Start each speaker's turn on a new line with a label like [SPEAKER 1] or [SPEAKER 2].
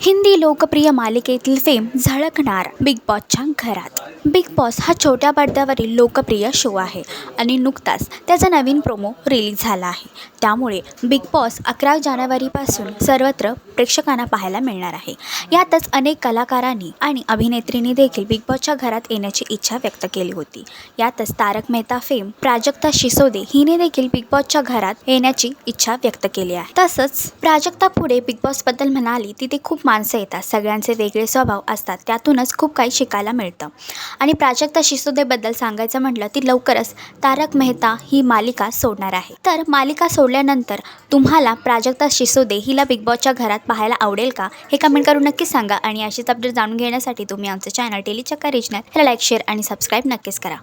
[SPEAKER 1] हिंदी लोकप्रिय मालिकेतील फेम झळकणार बिग बॉसच्या घरात. बिग बॉस हा छोट्या पडद्यावरील लोकप्रिय शो आहे आणि नुकताच त्याचा नवीन प्रोमो रिलीज झाला आहे. त्यामुळे बिग बॉस अकरा जानेवारीपासून सर्वत्र प्रेक्षकांना पाहायला मिळणार आहे. यातच अनेक कलाकारांनी आणि अभिनेत्रींनी देखील बिग बॉसच्या घरात येण्याची इच्छा व्यक्त केली होती. यातच तारक मेहता फेम प्राजक्ता शिसोदे हिने देखील बिग बॉसच्या घरात येण्याची इच्छा व्यक्त केली आहे. तसंच प्राजक्ता पुढे बिग बॉसबद्दल म्हणाली तिथे खूप माणसं येतात सगळ्यांचे वेगळे स्वभाव असतात त्यातूनच खूप काही शिकायला मिळतं. आणि प्राजक्ता शिसोदेबद्दल सांगायचं म्हटलं ती लवकरच तारक मेहता ही मालिका सोडणार आहे. तर मालिका सोडल्यानंतर तुम्हाला प्राजक्ता शिसोदे हिला बिग बॉसच्या घरात पाहायला आवडेल का? हे कमेंट करून नक्कीच सांगा आणि अशीच अपडेट जाणून घेण्यासाठी तुम्ही आमचं चॅनल टेली चक्का रिजनल ह्याला लाईक शेअर आणि सबस्क्राईब नक्कीच करा.